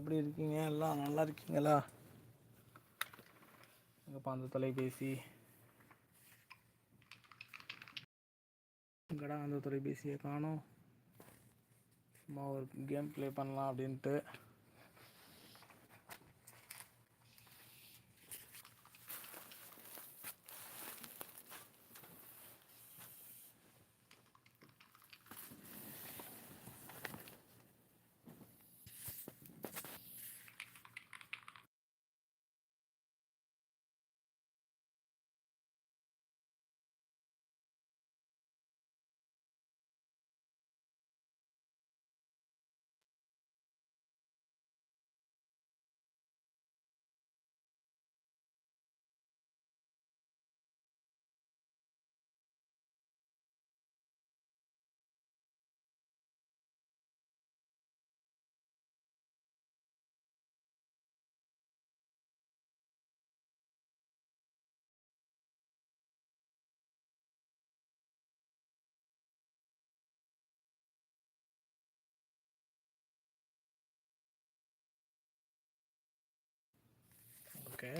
எப்படி இருக்கீங்க? எல்லாம் நல்லா இருக்கீங்களா? எங்கப்பா அந்த தொலைபேசி? எங்கடா அந்த தொலைபேசியை காணும்? சும்மா ஒரு கேம் ப்ளே பண்ணலாம் அப்படின்ட்டு ஓகே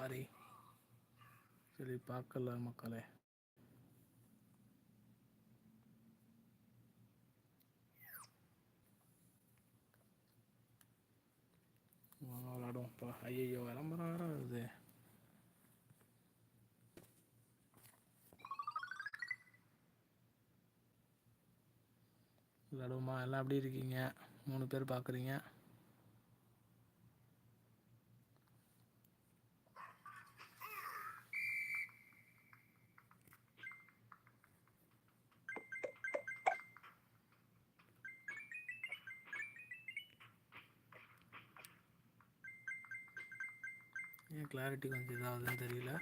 சாரி சரி பார்க்கல மக்களே. வாங்க விளாடுவோம்ப்பா ஐயோ விளம்பரம் வேற வருது. விளாடுவோமா? எல்லாம் எப்படி இருக்கீங்க? மூணு பேர் பார்க்குறீங்க ஏன் கிளாரிட்டி கொஞ்சம் இதாகுதுன்னு தெரியல.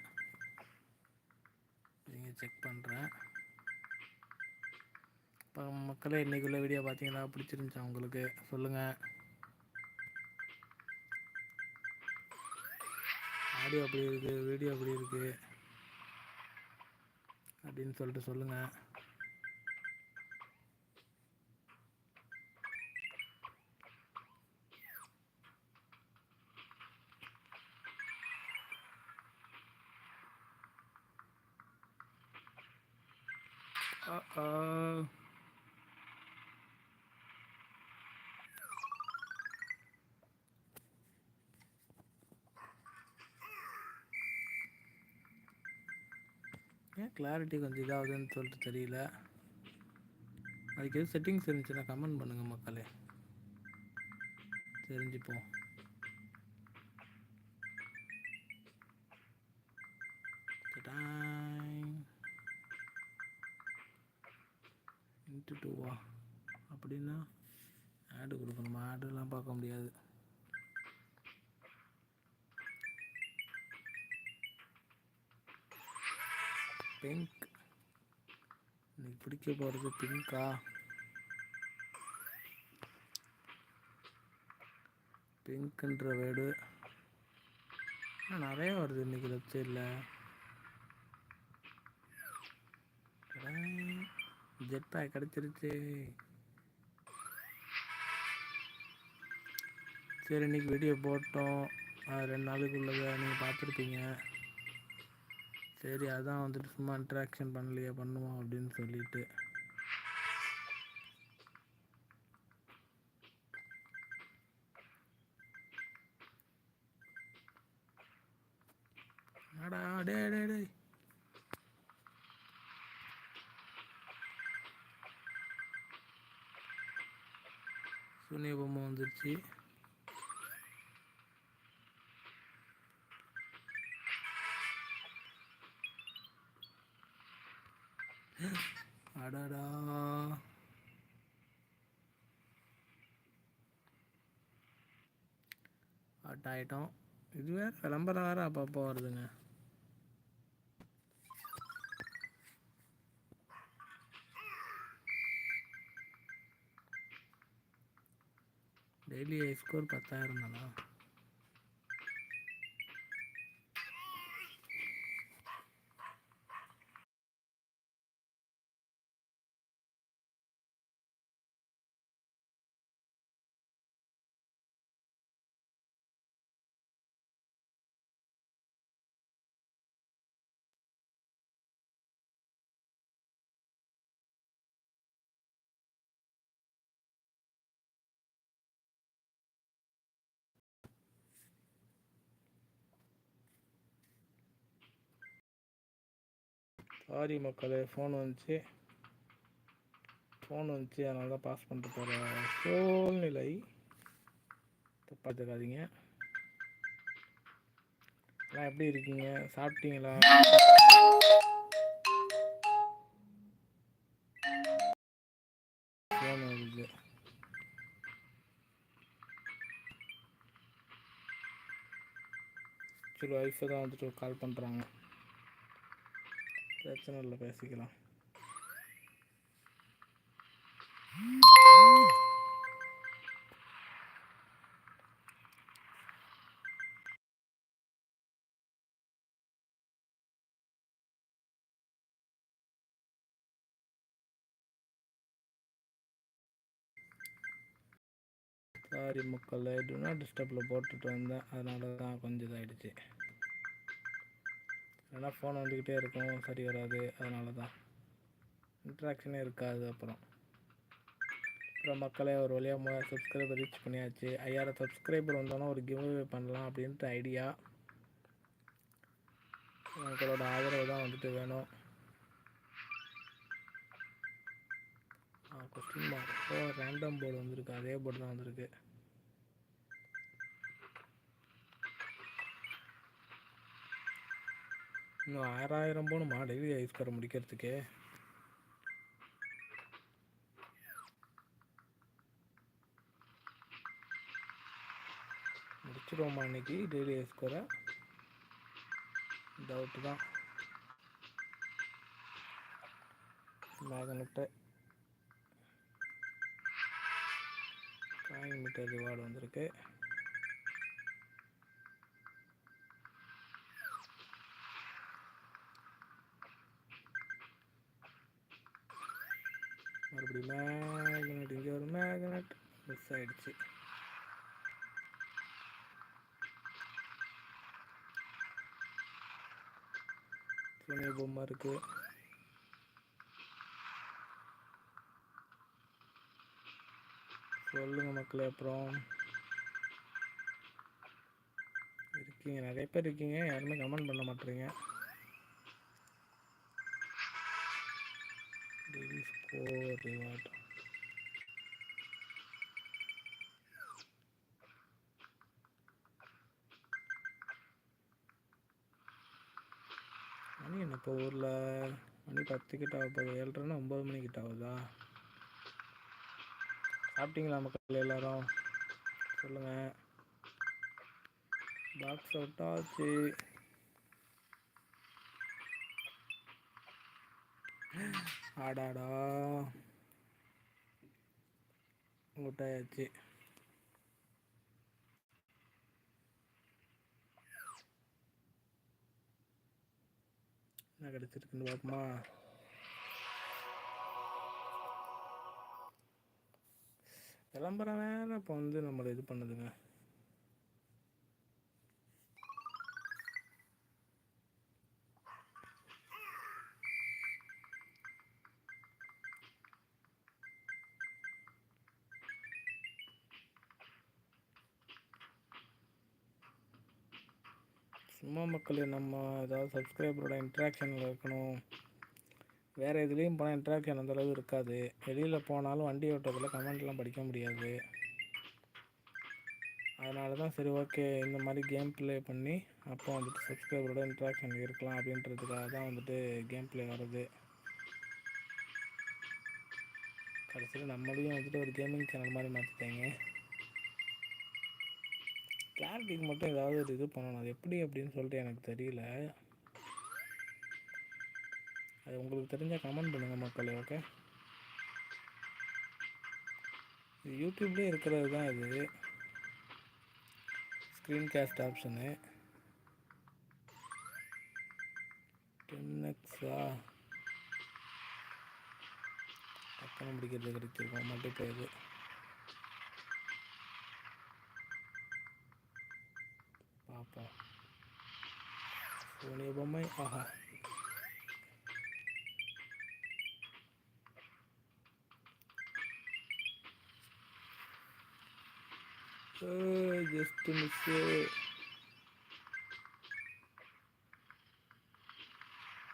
நீங்கள் செக் பண்ணுறேன் இப்போ மக்களே இன்றைக்குள்ள வீடியோ பார்த்தீங்களா பிடிச்சிருந்துச்சா உங்களுக்கு? சொல்லுங்கள் ஆடியோ அப்படி இருக்குது வீடியோ அப்படி இருக்குது அப்படின்னு சொல்லிட்டு சொல்லுங்கள் ஏன் கிளாரிட்டி கொஞ்சம் இதாகுதுன்னு சொல்லிட்டு தெரியல. அதுக்கு எது செட்டிங்ஸ் இருந்துச்சுன்னா கமெண்ட் பண்ணுங்கள் மக்களே. தெரிஞ்சுப்போம் Ta-dang. இன்ட்டு டூவா அப்படின்னா ஆடு கொடுக்கணுமா ஆடுலாம் பார்க்க முடியாது பிங்க் இன்னைக்கு பிடிக்க போகிறது பிங்க்கா? பிங்க்ன்ற வேர்டு. நிறைய வருது இன்னைக்கு வெப்சைட்டில் ஜெட் பேக் கிடச்சிருச்சு. சரி இன்னைக்கு வீடியோ போட்டோம். அது ரெண்டு நாளுக்குள்ளதை நீங்கள் பார்த்துருப்பீங்க. சரி அதான் வந்துட்டு சும்மா இன்ட்ராக்ஷன் பண்ணலையே பண்ணுவோம் அப்படின்னு சொல்லிட்டு அடா டே டே டே சூனிய பொம்மை அடடா அட் ஆயிட்டோம் இது வேறு விளம்பரம் வேறு அப்பப்போ வருதுங்க. டெய்லி ஸ்கோர் பத்தாயிரம் தானா சாரி மக்களே ஃபோன் வந்துச்சு. ஃபோன் வந்துச்சு அதனால தான் பாஸ் பண்ணிட்டு போகிற சூழ்நிலை. தப்பாக எல்லாம் எப்படி இருக்கீங்க? சாப்பிட்டீங்களா? ஃபோன் வருது சரி ஒய்ஃபை தான் வந்துட்டு கால் பண்ணுறாங்க பிரச்சனை இல்லை பேசிக்கலாம். சாரி மக்கள் டு நாட் டிஸ்டர்பில் போட்டுட்டு வந்தேன். அதனால தான் கொஞ்சம் இதாகிடுச்சு ஏன்னா ஃபோன் வந்துக்கிட்டே இருக்கும் சரி வராது அதனால தான் இன்ட்ராக்ஷனே இருக்காது அப்புறம். அப்புறம் மக்களே ஒரு வழியாக மூணு சப்ஸ்கிரைபர் ரீச் பண்ணியாச்சு. ஐயாயிரம் சப்ஸ்கிரைபர் வந்தோன்னா ஒரு கிவ்அவே பண்ணலாம் அப்படின்ட்டு ஐடியா உங்களோட ஆதரவு தான் வந்துட்டு வேணும். கொஸ்டின் மார்க் ஓ ரேண்டம் போர்டு வந்திருக்கு. அதே போர்டு தான் வந்திருக்கு. இன்னும் ஆறாயிரம் போகணுமா டெய்லி ஐஸ்காரை முடிக்கிறதுக்கு. முடிச்சிருவோமா இன்னைக்கு டெய்லி ஐஸ்கோரை டவுட்டு தான். மேகனெட்டு காயின் மீட்டர் ரிவார்டு வந்திருக்கு மறுபடியும் மேக்னெட் இங்கே ஒரு மேக்னெட் மிஸ் ஆயிடுச்சு துணி பொம்மை இருக்கு. சொல்லுங்க மக்களே அப்புறம். இருக்கீங்க நிறைய பேர் இருக்கீங்க யாருமே கமெண்ட் பண்ண மாட்டேறீங்க. டெய்லி ஸ்கோர் ரிவார்ட் மணி என்ன இப்போ ஊரில் மணி பத்து கிட்ட ஆகுது போகுது ஏழ்ரைன்னா ஒம்பது மணி கிட்ட ஆகுதா? சாப்பிட்டீங்களா மக்கள் எல்லாரும்? சொல்லுங்கள் பாக்ஸ் அவுட் ஆச்சு. ஆடாடா ஆயாச்சு என்ன கிடச்சிருக்குன்னு பார்ப்போமா விளம்பரம் வேற இப்போ வந்து நம்மளை இது பண்ணுதுங்க. சும்மா மக்களே நம்ம ஏதாவது சப்ஸ்கிரைபரோட இன்ட்ராக்ஷனில் இருக்கணும். வேறு எதுலேயும் போனால் இன்ட்ராக்ஷன் அந்தளவு இருக்காது. வெளியில் போனாலும் வண்டி ஓட்டத்தில் கமெண்ட்லாம் படிக்க முடியாது. அதனால தான் சரி ஓகே இந்த மாதிரி கேம் ப்ளே பண்ணி அப்போ வந்துட்டு சப்ஸ்கிரைபரோட இன்ட்ராக்ஷன் இருக்கலாம் அப்படின்றதுக்காக தான் வந்துட்டு கேம் ப்ளே வருது கடைசியில் நம்மளையும் வந்துட்டு ஒரு கேமிங் சேனல் மாதிரி மாற்றிட்டாங்க கிளாரிட்டிக்கு மட்டும் ஏதாவது ஒரு இது பண்ணணும். அது எப்படி அப்படின்னு சொல்லிட்டு எனக்கு தெரியல. அது உங்களுக்கு தெரிஞ்சால் கமெண்ட் பண்ணுங்கள் மக்களே ஓகே இது யூடியூப்லேயே இருக்கிறது தான் இது ஸ்க்ரீன் கேஸ்ட் ஆப்ஷனு டென் எக்ஸா டக்குன்னு பிடிக்கிறது கிடைச்சிருக்கோம் போயிடுது பார்ப்போம் சோனிய பொம்மை? ஆஹா. ஜஸ்ட் மிஸ்ஸு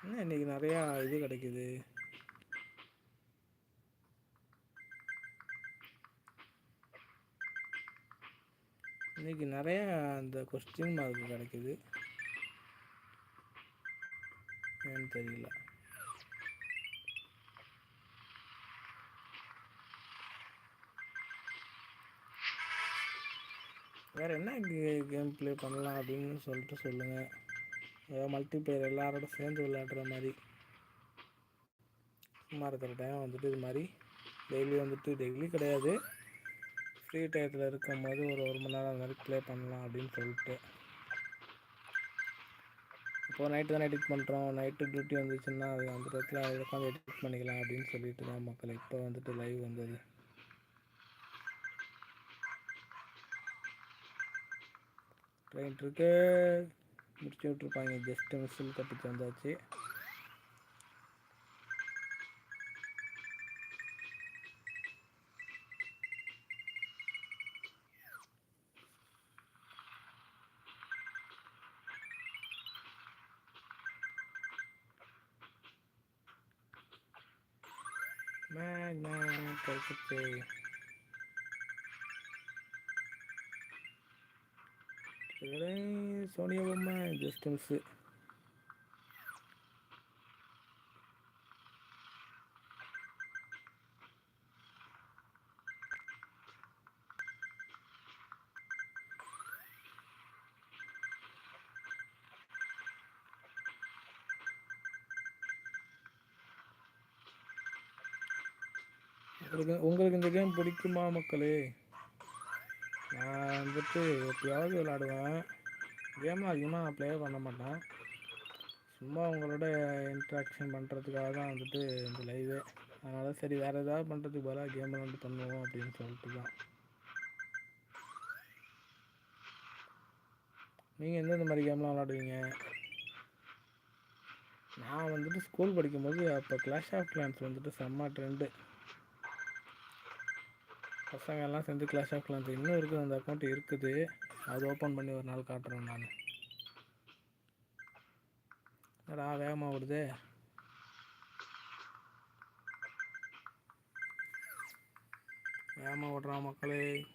என்ன இன்னைக்கு நிறையா இது கிடைக்குது இன்னைக்கு நிறையா அந்த கொஸ்டின் மார்க் கிடைக்குது ஏன்னு தெரியல வேறு என்ன கேம் ப்ளே பண்ணலாம் அப்படின்னு சொல்லிட்டு சொல்லுங்கள் ஏதாவது மல்டிப்ளேயர் எல்லாரோட சேர்ந்து விளையாடுற மாதிரி. சும்மா இருக்கிற டைம் வந்துட்டு இது மாதிரி. டெய்லி வந்துட்டு டெய்லி கிடையாது. ஃப்ரீ டயத்தில் இருக்கும்போது ஒரு ஒரு மணி நேரம் அது மாதிரி ப்ளே பண்ணலாம் அப்படின்னு சொல்லிட்டு. இப்போது நைட்டு தான் எடிட் பண்ணுறோம் நைட்டு டியூட்டி வந்துச்சுன்னா அது அந்த இடத்துல உட்காந்து எடிட் பண்ணிக்கலாம் அப்படின்னு சொல்லிட்டு தான் மக்கள். இப்போ வந்துட்டு லைவ் வந்தது. ட்ரெயின் இருக்கு முடிச்சு விட்ருப்பாங்க ஜஸ்ட் மிஸ்ஸில் தப்பிச்சு வந்தாச்சு மேக்னா கிடைச்சிச்சு சோனியா பொம்மை ஜஸ்ட் மிஸ்ஸு உங்களுக்கு உங்களுக்கு இந்த கேம் பிடிக்குமா மக்களே? நான் வந்துட்டு எப்பயாவது விளாடுவேன் கேம் அதிகமாக ப்ளே பண்ண மாட்டேன். சும்மா உங்களோட இன்ட்ராக்ஷன் பண்ணுறதுக்காக தான் வந்துட்டு இந்த லைவே அதனால் சரி வேறு ஏதாவது பண்ணுறதுக்கு பதிலாக கேம் விளாண்டு பண்ணுவோம் அப்படின்னு சொல்லிட்டு தான். நீங்கள் எந்தெந்த மாதிரி கேம்லாம் விளாடுவீங்க நான் வந்துட்டு ஸ்கூல் படிக்கும்போது அப்போ கிளாஷ் ஆஃப் கிளான்ஸ் வந்துட்டு செம்ம ட்ரெண்டு பசங்க எல்லாம் சேர்ந்து கிளாஷ் ஆஃப் கிளான்ஸ் இன்னும் இருக்குது அந்த அக்கௌண்ட் இருக்குது. அது ஓப்பன் பண்ணி ஒரு நாள் காட்டுறேன் நான். என்னடா வேகமாக ஓடுது? வேகமாக ஓடுறான் மக்களே.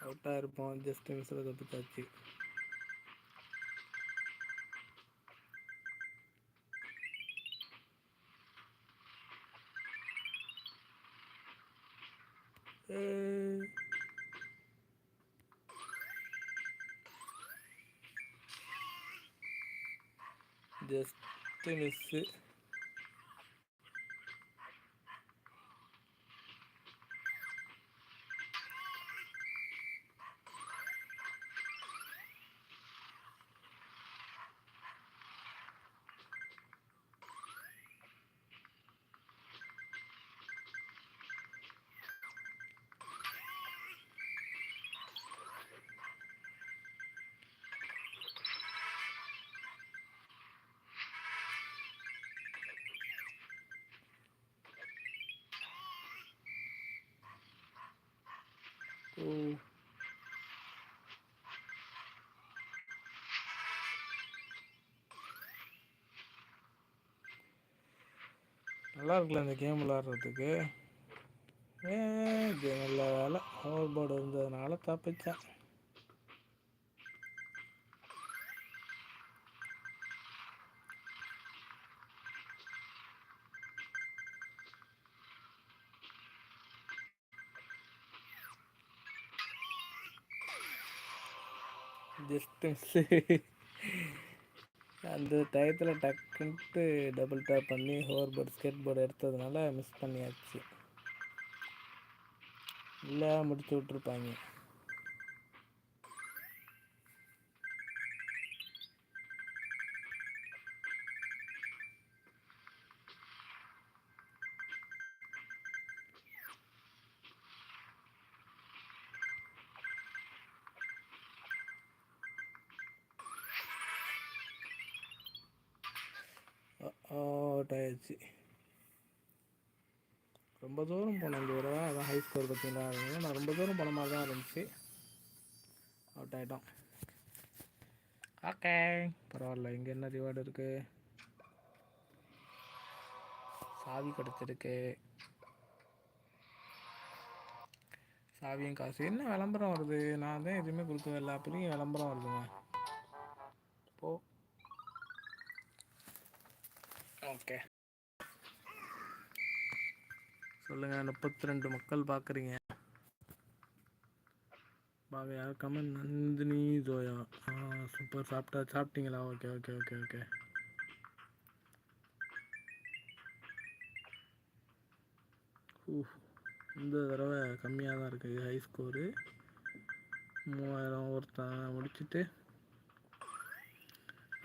அவுட்டாக இருப்போம் ஜஸ்ட் மிஸ்ஸில் தப்பிச்சாச்சு ஏய். ஜஸ்ட் மிஸ்ஸு நல்லா இருக்குல்ல இந்த கேம் விளாட்றதுக்கு ஏ நல்ல வேலை ஓவர் போர்டு இருந்ததுனால தப்பிச்சேன். ஜஸ்ட் மிஸ்ஸு அந்த டயத்தில் டக்குன்ட்டு டபுள் டேப் பண்ணி ஹோவர் போர்டு ஸ்கேட் போர்டு எடுத்ததுனால மிஸ் பண்ணியாச்சு. இல்லை முடிச்சு விட்ருப்பாங்க அவுட் ஆயிடுச்சு ரொம்ப தூரம் போனேன் இந்த தடவை அதான் ஹை ஸ்கோர் பார்த்தீங்களா நான் ரொம்ப தூரம் போன மாதிரி தான் இருந்துச்சு. அவுட் ஆகிட்டோம் ஓகே பரவாயில்ல இங்கே என்ன ரிவார்டு இருக்குது சாவி கிடச்சிருக்கு. சாவியும் காசு. என்ன விளம்பரம் வருது? நான் தான் எதுவுமே கொடுக்கவே இல்லை. அப்படியும் விளம்பரம் வருதுங்க. ஓகே. சொல்லுங்க முப்பத்தி ரெண்டு மக்கள் பார்க்குறீங்க. பாவையா கமன் நந்தினி ஜோயா. ஆ சூப்பர் சாப்பிட்டா சாப்பிட்டீங்களா? Okay okay okay okay. இந்த தடவை கம்மியாக தான் இருக்குது ஹை ஸ்கோரு மூவாயிரம் ஒருத்தன் முடிச்சுட்டு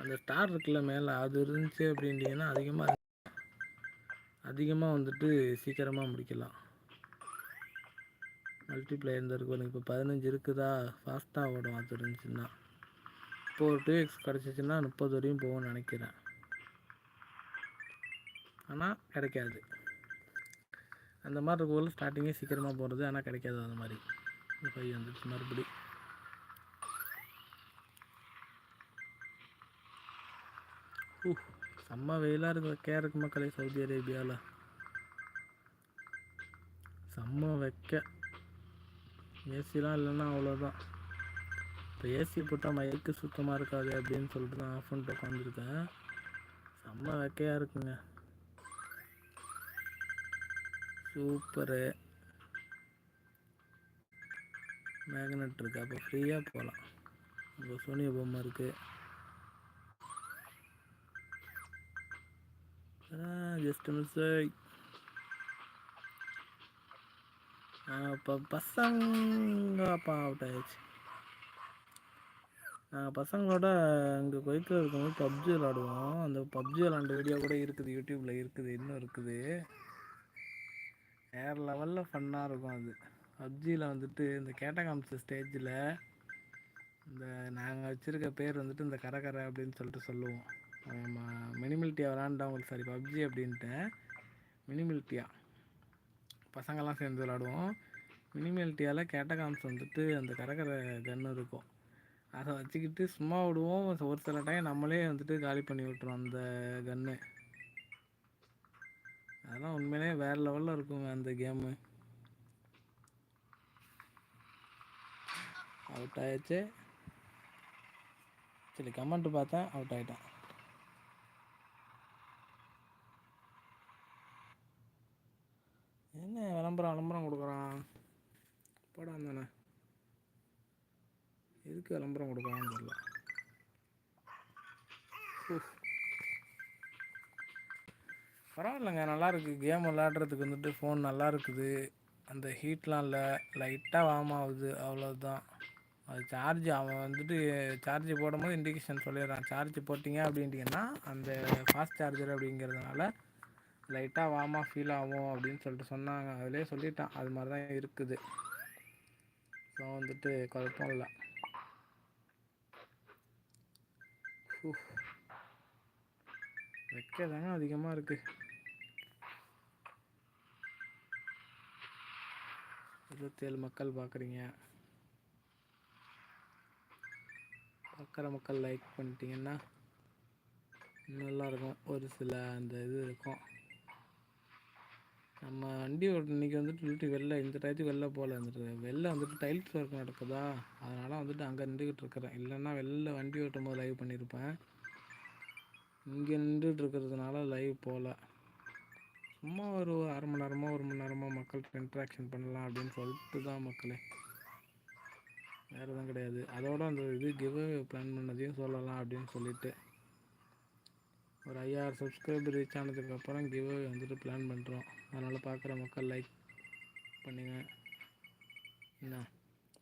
அந்த ஸ்டார் இருக்குல்ல மேலே அது இருந்துச்சு அப்படின்ட்டிங்கன்னா அதிகமாக அதிகமாக வந்துட்டு சீக்கிரமாக முடிக்கலாம். மல்டிப்ளேயர் இருந்திருக்கும் இருக்கும் இப்போ பதினஞ்சு இருக்குதா? ஃபாஸ்ட்டாக ஓடும் அது இருந்துச்சுன்னா. இப்போ ஒரு டூ எக்ஸ் கிடச்சிச்சின்னா முப்பது வரையும் போகும்னு நினைக்கிறேன். ஆனால் கிடைக்காது. அந்த மாதிரி இருக்கக்குள்ள ஸ்டார்டிங்கே சீக்கிரமாக போகிறது ஆனால் கிடைக்காது அந்த மாதிரி. ஃபைவ் வந்துடுச்சு மறுபடி. செம்ம வெயிலாக இருக்கு வைக்கையாக இருக்கு மக்களே சவுதி அரேபியாவில் செம்ம வைக்க. ஏசிலாம் இல்லைன்னா அவ்வளோதான். இப்போ ஏசி போட்டால் மயக்கு சுத்தமாக இருக்காது அப்படின்னு சொல்லிட்டு தான் ஆஃப் பண்ணிட்டு உட்காந்துருக்கேன். செம்ம வைக்கையாக இருக்குங்க. சூப்பரு. மேக்னெட் இருக்குது அப்போ ஃப்ரீயாக போகலாம். இப்போ சோனியா பொம்மை இருக்குது ஜஸ்ட் மிஸ் இப்போ பசங்க அப்பா அவுட் ஆயிடுச்சு நாங்கள் பசங்களோட அங்கே குவைத்தில் இருக்கும்போது பப்ஜி விளாடுவோம் அந்த பப்ஜி விளாண்ட வீடியோ கூட இருக்குது யூடியூப்பில் இருக்குது இன்னும் இருக்குது. வேறு லெவலில் ஃபன்னாக இருக்கும் அது. பப்ஜியில் வந்துட்டு இந்த கேட்டகாம்ஸ் ஸ்டேஜில் இந்த நாங்கள் வச்சுருக்க பேர் வந்துட்டு இந்த கரை கரை அப்படின்னு சொல்லிட்டு சொல்லுவோம். மினிமிலிட்டியா விளாண்டவங்களுக்கு சாரி பப்ஜி அப்படின்ட்டு மினிமிலிட்டியாக பசங்கள்லாம் சேர்ந்து விளாடுவோம். மினிமிலிட்டியால் கேட்டகாம்ஸ் வந்துட்டு அந்த கரகரை கன்று இருக்கும். அதை வச்சுக்கிட்டு சும்மா விடுவோம். ஒரு சில டைம் நம்மளே வந்துட்டு காலி பண்ணி விட்டுரும் அந்த கன்று அதெல்லாம் உண்மையிலே வேறு லெவலில் இருக்குங்க அந்த கேமு அவுட் ஆயிடுச்சு. சரி கமெண்ட் பார்த்தேன். அவுட் ஆகிட்டேன் என்ன விளம்பரம் விளம்பரம் கொடுக்குறான். படம் தானே. எதுக்கு விளம்பரம் கொடுக்குறான்னு தெரியல. பரவாயில்லைங்க நல்லா இருக்குது கேம் விளாட்றதுக்கு வந்துட்டு ஃபோன் நல்லா இருக்குது. அந்த ஹீட்லாம் இல்லை. லைட்டாக வார்ம் ஆகுது. அவ்வளோதான் அது சார்ஜ் அவன் வந்துட்டு சார்ஜ் போடும்போது இண்டிகேஷன் சொல்லிடுறான். சார்ஜ் போட்டிங்க அப்படின்ட்டிங்கன்னா அந்த ஃபாஸ்ட் சார்ஜர் அப்படிங்கிறதுனால லைட்டாக வாமா ஃபீல் ஆகும் அப்படின்னு சொல்லிட்டு சொன்னாங்க. அதிலே சொல்லிட்டான். அது மாதிரி தான் இருக்குது. ஸோ வந்துட்டு குழப்பம் இல்லை. வைக்க தாங்க அதிகமாக இருக்குது இருபத்தேழு மக்கள் பார்க்குறீங்க பார்க்குற மக்கள் லைக் பண்ணிட்டீங்கன்னா நல்லாயிருக்கும் ஒரு சில அந்த இது இருக்கும். நம்ம வண்டி ஓட்ட வந்துட்டு டியூட்டி வெளில இந்த டயத்துக்கு வெளில போகல வந்துட்டு. வெளில வந்துட்டு டைல்ஸ் ஒர்க் நடக்குதா? அதனால் வந்துட்டு அங்கே நின்றுக்கிட்டு இருக்கிறேன். இல்லைன்னா வெளில வண்டி ஓட்டும் போது லைவ் பண்ணியிருப்பேன். இங்கே நின்றுட்டு இருக்கிறதுனால லைவ் போகல. சும்மா ஒரு அரை மணி நேரமோ ஒரு மணி நேரமோ மக்கள்கிட்ட இன்ட்ராக்ஷன் பண்ணலாம் அப்படின்னு சொல்லிட்டு தான் மக்களே. வேறு எதுவும் கிடையாது. அதோட அந்த இது கிவ் பிளான் பண்ணதையும் சொல்லலாம் அப்படின்னு சொல்லிட்டு. ஒரு ஐயாயிரம் சப்ஸ்கிரைபர் ரீச் ஆனதுக்கப்புறம் கிவ் வந்துட்டு பிளான் பண்ணுறோம் அதனால் பார்க்குற மக்கள் லைக் பண்ணுங்க. என்ன?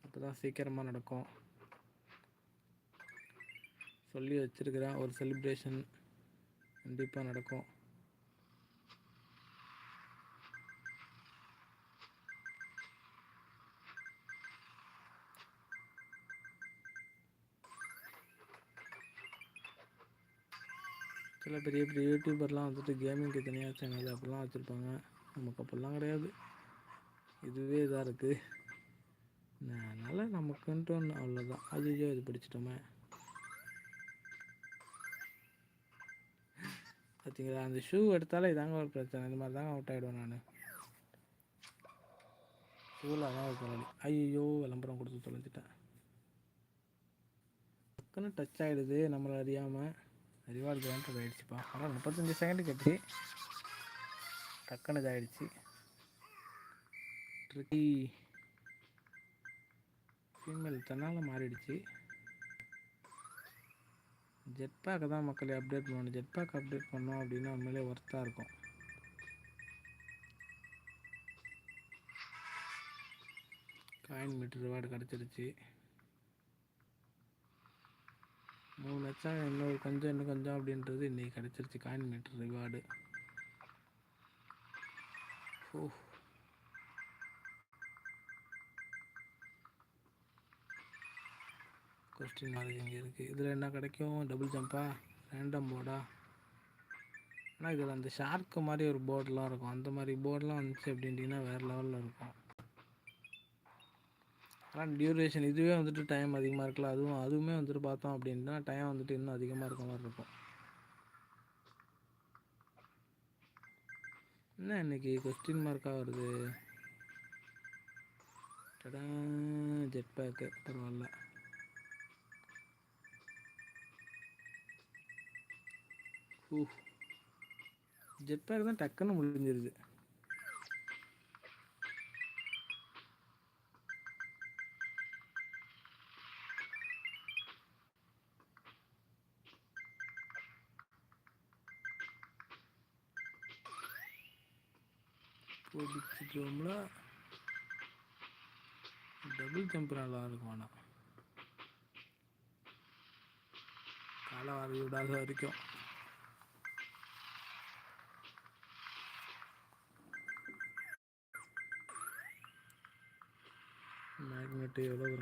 அப்போ தான் சீக்கிரமாக நடக்கும். சொல்லி வச்சுருக்கிறேன் ஒரு செலிப்ரேஷன் கண்டிப்பாக நடக்கும். சில பெரிய பெரிய யூடியூபர்லாம் வந்துட்டு கேமிங்க்கு தனியாக சேனல் அப்படிலாம் வச்சுருப்பாங்க. நமக்கு அப்படிலாம் கிடையாது. இதுவே இதாக இருக்குது அதனால் நமக்குன்ட்டு ஒன்று அவ்வளோதான் அதுவே இது பிடிச்சிட்டோமே. பார்த்தீங்களா அந்த ஷூ எடுத்தாலே இதாங்க ஒரு பிரச்சனை. இந்த மாதிரி தாங்க அவுட் ஆகிடுவேன் நான். ஷூவில் அதான் ஒரு தொழில் ஐயோ விளம்பரம் கொடுத்து தொலைஞ்சிட்டேன். டக்குன்னு டச் ஆகிடுது நம்மளை அறியாமல் ரிவார்டு கிராண்டட் ஆகிடுச்சுப்பா ஆனால் முப்பத்தஞ்சு செகண்டு கட்டி டக்குன்னு இதாகிடுச்சு ட்ரிக்கி ஃபீமேல் தன்னால் மாறிடுச்சு. ஜெட் பேக்கை தான் மக்களே அப்டேட் பண்ணணும். ஜெட் பேக் அப்டேட் பண்ணோம் அப்படின்னா உண்மையிலே ஒர்த்தாக இருக்கும். காயின் மீட்டர் ரிவார்டு கிடச்சிருச்சு. மூணு லட்சம் இன்னொரு கொஞ்சம் இன்னும் கொஞ்சம் அப்படின்றது இன்றைக்கி கிடச்சிருச்சு. காயின் மீட்டர் ரிவார்டு ஓ. கொஸ்டின் மார்க் இங்கே இருக்குது இதில் என்ன கிடைக்கும்? டபுள் ஜம்பா ரேண்டம் போர்டா ஆனால் இதில் அந்த ஷார்க்கு மாதிரி ஒரு போர்டெலாம் இருக்கும். அந்த மாதிரி போர்டெலாம் வந்துச்சு அப்படின்ட்டிங்கன்னா வேறு லெவலில் இருக்கும். ஆனால் டியூரேஷன் இதுவே வந்துட்டு டைம் அதிகமாக இருக்குல்ல அதுவும் அதுவுமே வந்துட்டு பார்த்தோம் அப்படின்னா டைம் வந்துட்டு இன்னும் அதிகமாக இருக்க மாதிரி இருக்கும். என்ன இன்னைக்கு கொஸ்டின் மார்க்காக வருது? ஜெட் பேக்கு பரவாயில்ல. ஜெட் பேக் தான் டக்குன்னு முடிஞ்சிருது. பிடிச்சிட்டோம்ல டபுள் ஜம்ப் நல்லா இருக்கும் ஆனால் காலை வரைய விடாத வரைக்கும் மேக்னெட்டு எவ்வளோ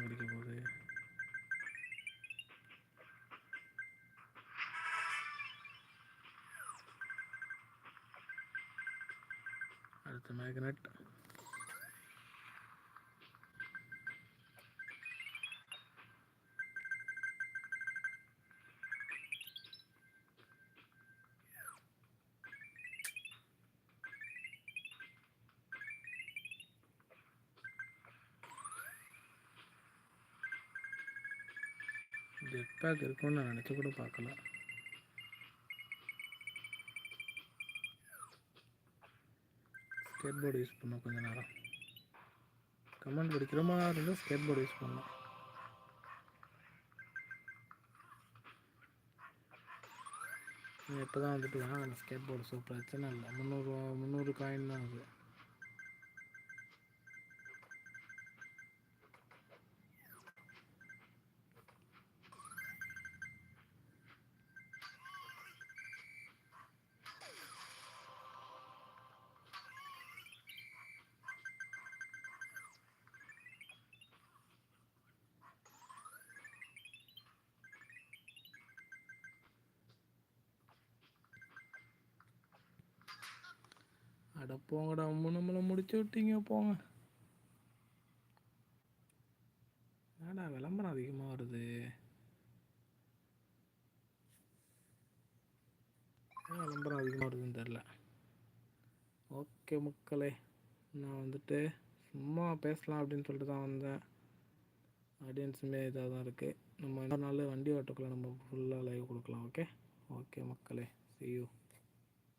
பேக் இருக்கும்னு நான் நினச்சி கூட பார்க்கல. ஸ்கேட் போர்டு யூஸ் பண்ணோம் கொஞ்ச நேரம். கமெண்ட் படிக்கிற மாதிரி இருந்தால் ஸ்கேட் போர்டு யூஸ் பண்ணோம் இப்போ தான் வந்துட்டு வாங்கினேன் ஸ்கேட் போர்டு ஸோ பிரச்சனை இல்லை முந்நூறு முந்நூறு காயின் தான் அது. அட போங்கடா அம்மு நம்மளை முடிச்சு விட்டீங்க போங்க. என்னடா விளம்பரம் அதிகமாக வருது? ஏன் விளம்பரம் அதிகமாக வருதுன்னு தெரில ஓகே மக்களே நான் வந்துட்டு சும்மா பேசலாம் அப்படின்னு சொல்லிட்டு தான் வந்தேன். ஆடியன்ஸுமே இதாக தான் இருக்குது நம்ம இன்னொரு நாள் வண்டி ஓட்டக்குள்ளே நம்ம ஃபுல்லாக லைவ் கொடுக்கலாம் ஓகே ஓகே மக்களே see